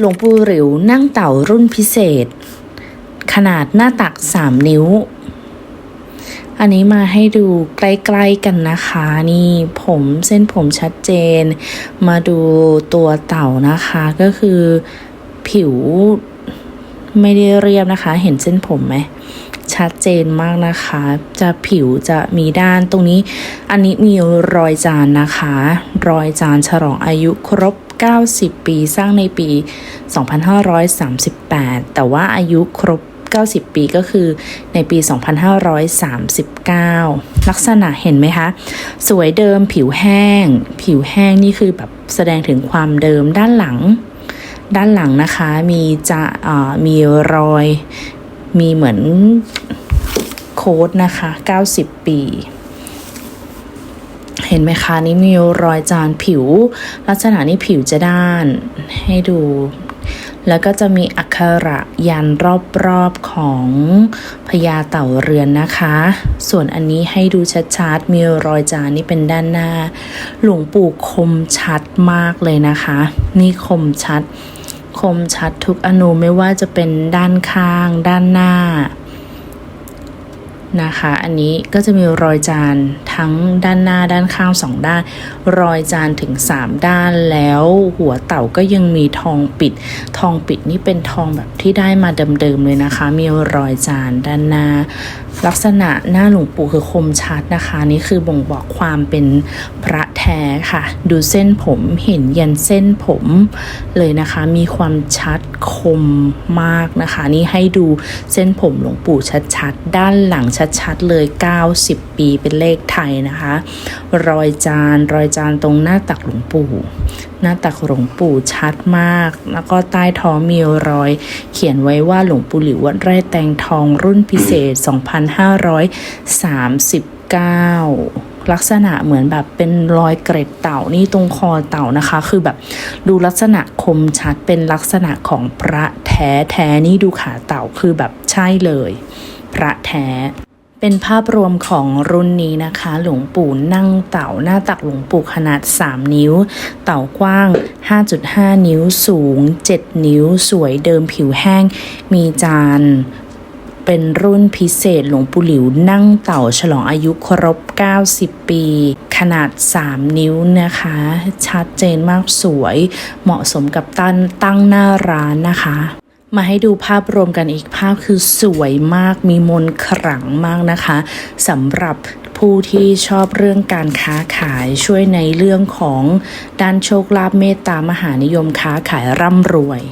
หลวงปู่หลิวนั่งเต่ารุ่นพิเศษ ขนาดหน้าตัก 3 นิ้ว อันนี้มาให้ดูใกล้ๆกันนะคะ นี่ผมเส้นผมชัดเจน มาดูตัวเต่านะคะก็คือผิวไม่ได้เรียบนะคะ เห็นเส้นผมไหมชัดเจนมากนะคะ จะผิวจะมีด้านตรงนี้ อันนี้มีรอยจานนะคะ รอยจานฉลองอายุครบ 90 ปีสร้างในปี 2538 แต่ว่าอายุครบ 90 ปีก็คือในปี 2539 ลักษณะเห็นไหมคะ สวยเดิมผิวแห้ง ผิวแห้งนี่คือแบบแสดงถึงความเดิมด้านหลัง ด้านหลังนะคะมีจะมีรอยมีเหมือนโค้ดนะคะ 90 ปี เห็นไหมคะนี่มีรอยจานผิว ลักษณะนี้ผิวจะด้านให้ดู แล้วก็จะมีอักขระยันรอบๆของพญาเต่าเรือนนะคะ ส่วนอันนี้ให้ดูชัดๆ มีรอยจานนี่เป็นด้านหน้า หลวงปู่คมชัดมากเลยนะคะ นี่คมชัด คมชัดทุกอนูไม่ว่าจะเป็นด้านข้าง ด้านหน้า นะคะ อันนี้ก็จะมีรอยจานทั้งด้านหน้าด้านข้างสองด้าน รอยจานถึง 3 ด้านแล้วหัวเต่าก็ยังมีทองปิด ทองปิดนี่เป็นทองแบบที่ได้มาเดิมๆเลยนะคะ มีรอยจานด้านหน้า ลักษณะหน้าหลวงปู่คือคมชัดนะคะ นี่คือบ่งบอกความเป็นพระแท้ค่ะ ดูเส้นผมเห็นยันเส้นผมเลยนะคะ มีความชัดคมมากนะคะ นี่ให้ดูเส้นผมหลวงปู่ชัดๆ ด้านหลังชัดๆเลย 90 ปีเป็นเลขไทยนะคะ รอยจานรอยจานตรงหน้าตักหลวงปู่ หน้าตักหลวงปู่ชัดมาก แล้วก็ใต้ท้องมีรอย เขียนไว้ว่าหลวงปู่หลิววัดไร่แตงทองรุ่นพิเศษ 2539ลักษณะเหมือนแบบเป็นรอยเกร็ดเต่านี่ตรงคอเต่านะคะ คือแบบดูลักษณะคมชัดเป็นลักษณะของพระแท้แท้นี่ดูขาเต่าคือแบบใช่เลย พระแท้ เป็นภาพรวมของรุ่นนี้นะคะ หลวงปู่นั่งเต่าหน้าตักหลวงปู่ขนาด 3 นิ้ว เต่ากว้าง 5.5 นิ้วสูง 7 นิ้ว สวยเดิมผิวแห้ง มีจานเป็นรุ่นพิเศษหลวงปู่หลิวนั่งเต่าฉลองอายุครบ 90 ปี ขนาด 3 นิ้วนะคะ ชัดเจนมากสวย เหมาะสมกับตั้งตั้งหน้าร้านนะคะ มาให้ดูภาพรวมกันอีกภาพคือสวยมากมีมนต์ขลังมากนะคะสำหรับผู้ที่ชอบเรื่องการค้าขายช่วยในเรื่องของด้านโชคลาภเมตตามหานิยมค้าขายร่ำรวย